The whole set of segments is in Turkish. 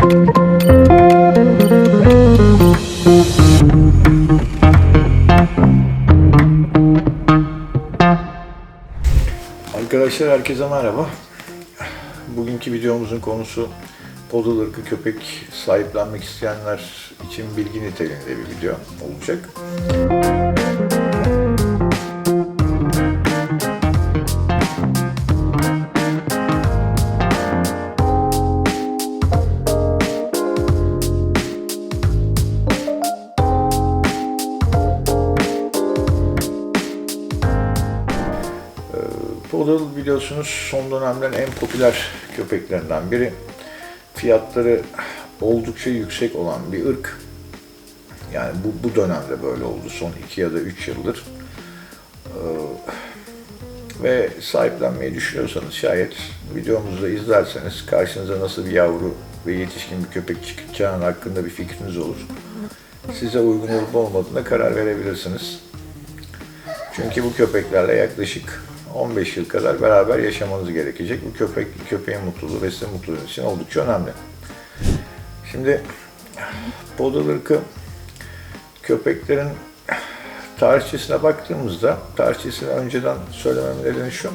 Arkadaşlar herkese merhaba. Bugünkü videomuzun konusu Poodle ırkı köpek sahiplenmek isteyenler için bilgi niteliğinde bir video olacak. Poodle biliyorsunuz son dönemlerin en popüler köpeklerinden biri. Fiyatları oldukça yüksek olan bir ırk. Yani bu, bu dönemde böyle oldu. Son 2 ya da 3 yıldır. Ee, ve sahiplenmeyi düşünüyorsanız şayet videomuzu izlerseniz karşınıza nasıl bir yavru ve yetişkin bir köpek çıkacağının hakkında bir fikriniz olur. Size uygun olup olmadığına karar verebilirsiniz. Çünkü bu köpeklerle yaklaşık 15 yıl kadar beraber yaşamanız gerekecek. Bu köpek köpeğin mutluluğu ve sizin mutluluğunuz için oldukça önemli. Şimdi Poodle ırkı köpeklerin tarihçesine baktığımızda, tarihçesini önceden söylememin nedeni şu,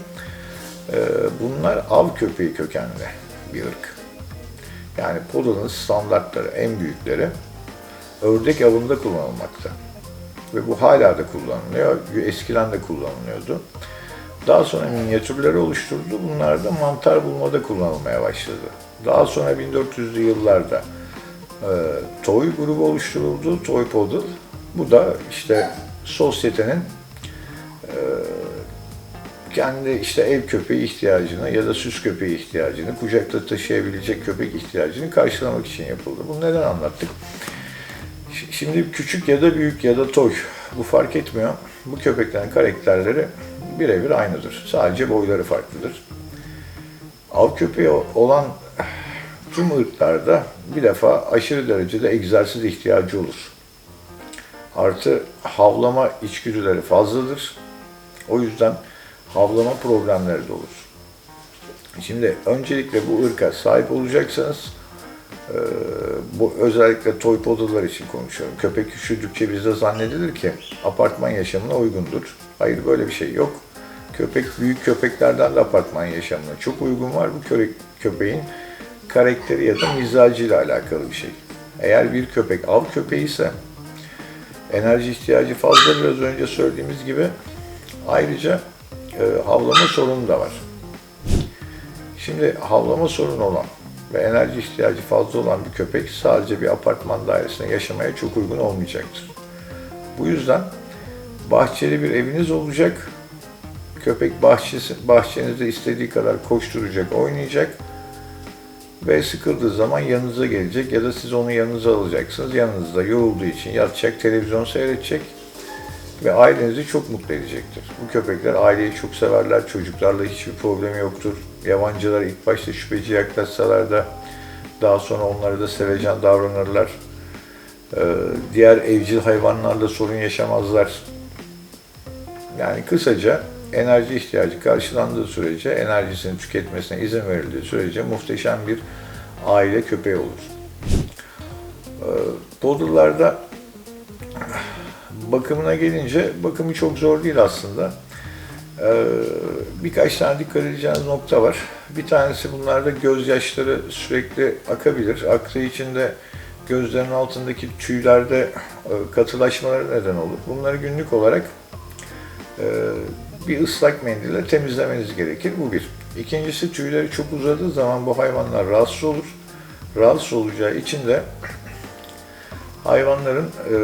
e, bunlar av köpeği kökenli bir ırk. Yani Poodle'ın standartları, en büyükleri ördek avında kullanılmakta. Ve bu hala da kullanılıyor. Eskiden de kullanılıyordu. Daha sonra minyatürleri oluşturdu. Bunlar da mantar bulmada kullanılmaya başladı. Daha sonra 1400'lü yıllarda e, Toy grubu oluşturuldu. Toy Poodle. Bu da işte sosyetenin e, kendi işte ev köpeği ihtiyacını ya da süs köpeği ihtiyacını, kucakta taşıyabilecek köpek ihtiyacını karşılamak için yapıldı. Bunu neden anlattık? Şimdi küçük ya da büyük ya da toy bu fark etmiyor. Bu köpeklerin karakterleri birebir aynıdır. Sadece boyları farklıdır. Av köpeği olan tüm ırklarda bir defa aşırı derecede egzersiz ihtiyacı olur. Artı havlama içgüdüleri fazladır. O yüzden havlama problemleri de olur. Şimdi öncelikle bu ırka sahip olacaksanız ee, bu özellikle toy poodle'lar için konuşuyorum. Köpek üşüdükçe bizde zannedilir ki apartman yaşamına uygundur. Hayır böyle bir şey yok. Köpek büyük köpeklerden de apartman yaşamına çok uygun var. Bu köre- köpeğin karakteri ya da mizacıyla alakalı bir şey. Eğer bir köpek av köpeği ise enerji ihtiyacı fazla biraz önce söylediğimiz gibi ayrıca e, havlama sorunu da var. Şimdi havlama sorunu olan ve enerji ihtiyacı fazla olan bir köpek sadece bir apartman dairesinde yaşamaya çok uygun olmayacaktır. Bu yüzden bahçeli bir eviniz olacak. Köpek bahçesi, bahçenizde istediği kadar koşturacak, oynayacak ve sıkıldığı zaman yanınıza gelecek ya da siz onu yanınıza alacaksınız. Yanınızda yorulduğu için yatacak, televizyon seyredecek ve ailenizi çok mutlu edecektir. Bu köpekler aileyi çok severler, çocuklarla hiçbir problemi yoktur. Yabancılar ilk başta şüpheci yaklaşsalar da daha sonra onları da sevecen davranırlar. Ee, diğer evcil hayvanlarla sorun yaşamazlar. Yani kısaca enerji ihtiyacı karşılandığı sürece, enerjisini tüketmesine izin verildiği sürece muhteşem bir aile köpeği olur. Ee, Poodle'larda bakımına gelince bakımı çok zor değil aslında. Ee, birkaç tane dikkat edeceğiniz nokta var. Bir tanesi bunlarda gözyaşları sürekli akabilir. Aktığı için de gözlerin altındaki tüylerde e, katılaşmaları neden olur. Bunları günlük olarak e, bir ıslak mendille temizlemeniz gerekir. Bu bir. İkincisi tüyleri çok uzadığı zaman bu hayvanlar rahatsız olur. Rahatsız olacağı için de hayvanların e,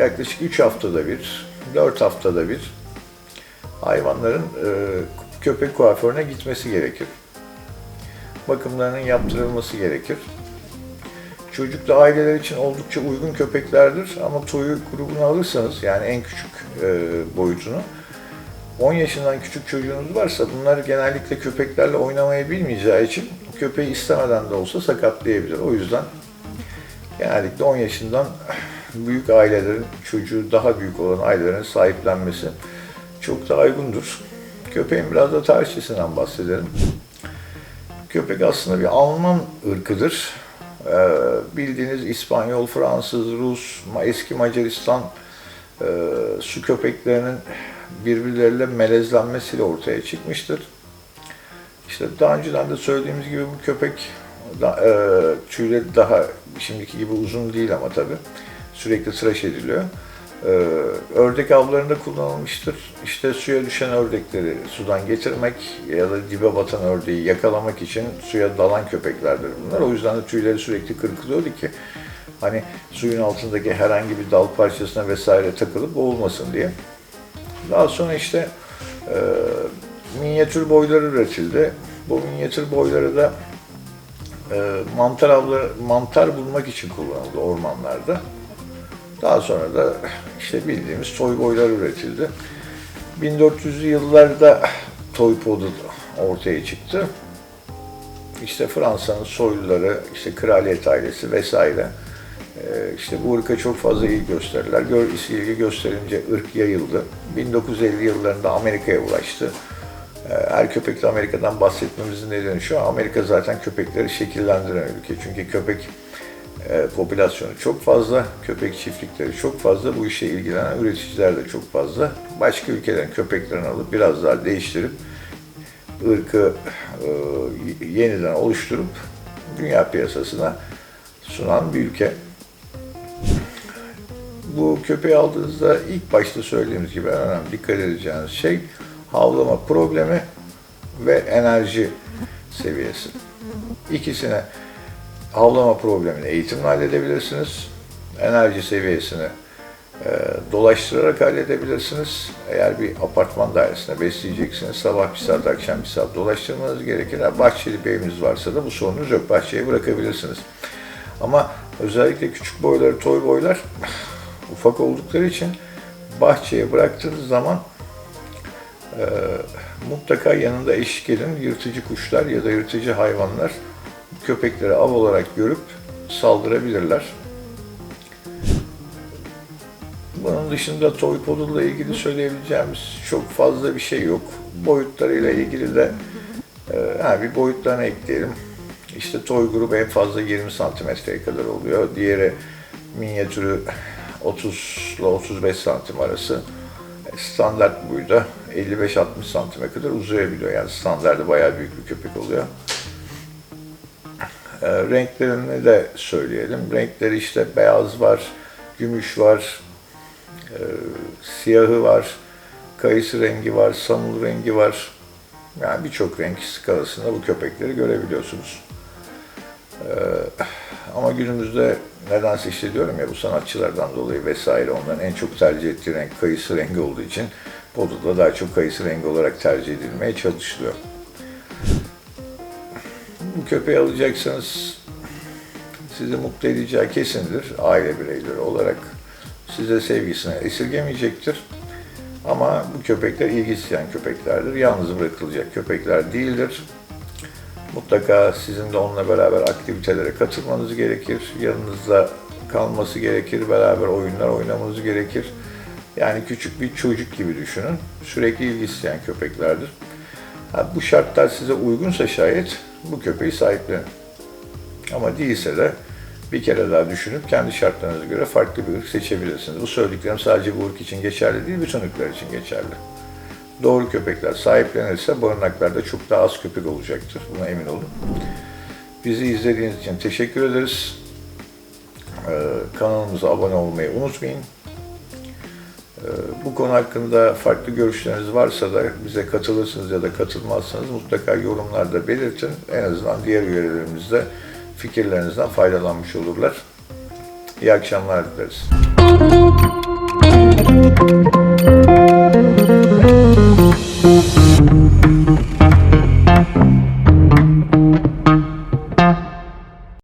yaklaşık 3 haftada bir, 4 haftada bir hayvanların e, köpek kuaförüne gitmesi gerekir. Bakımlarının yaptırılması gerekir. Çocuklu aileler için oldukça uygun köpeklerdir ama toyu grubunu alırsanız yani en küçük e, boyutunu 10 yaşından küçük çocuğunuz varsa bunlar genellikle köpeklerle oynamayı bilmeyeceği için köpeği istemeden de olsa sakatlayabilir. O yüzden genellikle 10 yaşından büyük ailelerin çocuğu daha büyük olan ailelerin sahiplenmesi çok daha uygundur. Köpeğin biraz da tarihçesinden bahsedelim. Köpek aslında bir Alman ırkıdır. Ee, bildiğiniz İspanyol, Fransız, Rus, eski Macaristan e, su köpeklerinin birbirleriyle melezlenmesiyle ortaya çıkmıştır. İşte daha önceden de söylediğimiz gibi bu köpek da, e, tüyleri daha şimdiki gibi uzun değil ama tabii sürekli tıraş ediliyor. E, ördek avlarında kullanılmıştır. İşte suya düşen ördekleri sudan getirmek ya da dibe batan ördeği yakalamak için suya dalan köpeklerdir bunlar. O yüzden de tüyleri sürekli kırkılıyordu ki hani suyun altındaki herhangi bir dal parçasına vesaire takılıp boğulmasın diye. Daha sonra işte e, minyatür boyları üretildi. Bu minyatür boyları da e, mantar avları, mantar bulmak için kullanıldı ormanlarda. Daha sonra da işte bildiğimiz toy boylar üretildi. 1400'lü yıllarda toy poodle ortaya çıktı. İşte Fransa'nın soyluları, işte kraliyet ailesi vesaire ee, işte bu ırka çok fazla ilgi gösterdiler. Gör, ilgi gösterince ırk yayıldı. 1950 yıllarında Amerika'ya ulaştı. Ee, Her köpekle Amerika'dan bahsetmemizin nedeni şu, Amerika zaten köpekleri şekillendiren ülke. Çünkü köpek e, popülasyonu çok fazla, köpek çiftlikleri çok fazla, bu işe ilgilenen üreticiler de çok fazla. Başka ülkelerin köpeklerini alıp biraz daha değiştirip ırkı e, yeniden oluşturup dünya piyasasına sunan bir ülke. Bu köpeği aldığınızda ilk başta söylediğimiz gibi en önemli dikkat edeceğiniz şey havlama problemi ve enerji seviyesi. İkisine havlama problemini eğitimle halledebilirsiniz. Enerji seviyesini e, dolaştırarak halledebilirsiniz. Eğer bir apartman dairesinde besleyeceksiniz, sabah bir saat, akşam bir saat dolaştırmanız gerekir. Bahçeli bir eviniz varsa da bu sorunuz yok. Bahçeye bırakabilirsiniz. Ama özellikle küçük boyları, toy boylar ufak oldukları için bahçeye bıraktığınız zaman e, mutlaka yanında eşlik edin yırtıcı kuşlar ya da yırtıcı hayvanlar köpekleri av olarak görüp saldırabilirler. Bunun dışında toy ile ilgili söyleyebileceğimiz çok fazla bir şey yok. Boyutlarıyla ilgili de e, bir boyutlarını ekleyelim. İşte toy grubu en fazla 20 santimetreye kadar oluyor. Diğeri minyatürü 30 ile 35 santim arası. E, Standart boyuda 55-60 santime kadar uzayabiliyor. Yani standartı bayağı büyük bir köpek oluyor. E, renklerini de söyleyelim. Renkleri işte beyaz var, gümüş var, e, siyahı var, kayısı rengi var, samul rengi var. Yani birçok renk skalasında bu köpekleri görebiliyorsunuz. Ee, ama günümüzde nedense işte diyorum ya bu sanatçılardan dolayı vesaire onların en çok tercih ettiği renk kayısı rengi olduğu için Podo'da daha çok kayısı rengi olarak tercih edilmeye çalışılıyor. Bu köpeği alacaksanız sizi mutlu edeceği kesindir aile bireyleri olarak. Size sevgisini esirgemeyecektir. Ama bu köpekler ilgi isteyen köpeklerdir. Yalnız bırakılacak köpekler değildir. Mutlaka sizin de onunla beraber aktivitelere katılmanız gerekir. Yanınızda kalması gerekir. Beraber oyunlar oynamanız gerekir. Yani küçük bir çocuk gibi düşünün. Sürekli ilgi isteyen köpeklerdir. Ha, bu şartlar size uygunsa şayet bu köpeği sahiplenin. Ama değilse de bir kere daha düşünüp kendi şartlarınıza göre farklı bir ırk seçebilirsiniz. Bu söylediklerim sadece bu ırk için geçerli değil, bütün ırklar için geçerli. Doğru köpekler sahiplenirse barınaklarda çok daha az köpek olacaktır. Buna emin olun. Bizi izlediğiniz için teşekkür ederiz. Ee, kanalımıza abone olmayı unutmayın. Ee, bu konu hakkında farklı görüşleriniz varsa da bize katılırsınız ya da katılmazsanız mutlaka yorumlarda belirtin. En azından diğer üyelerimiz de fikirlerinizden faydalanmış olurlar. İyi akşamlar dileriz.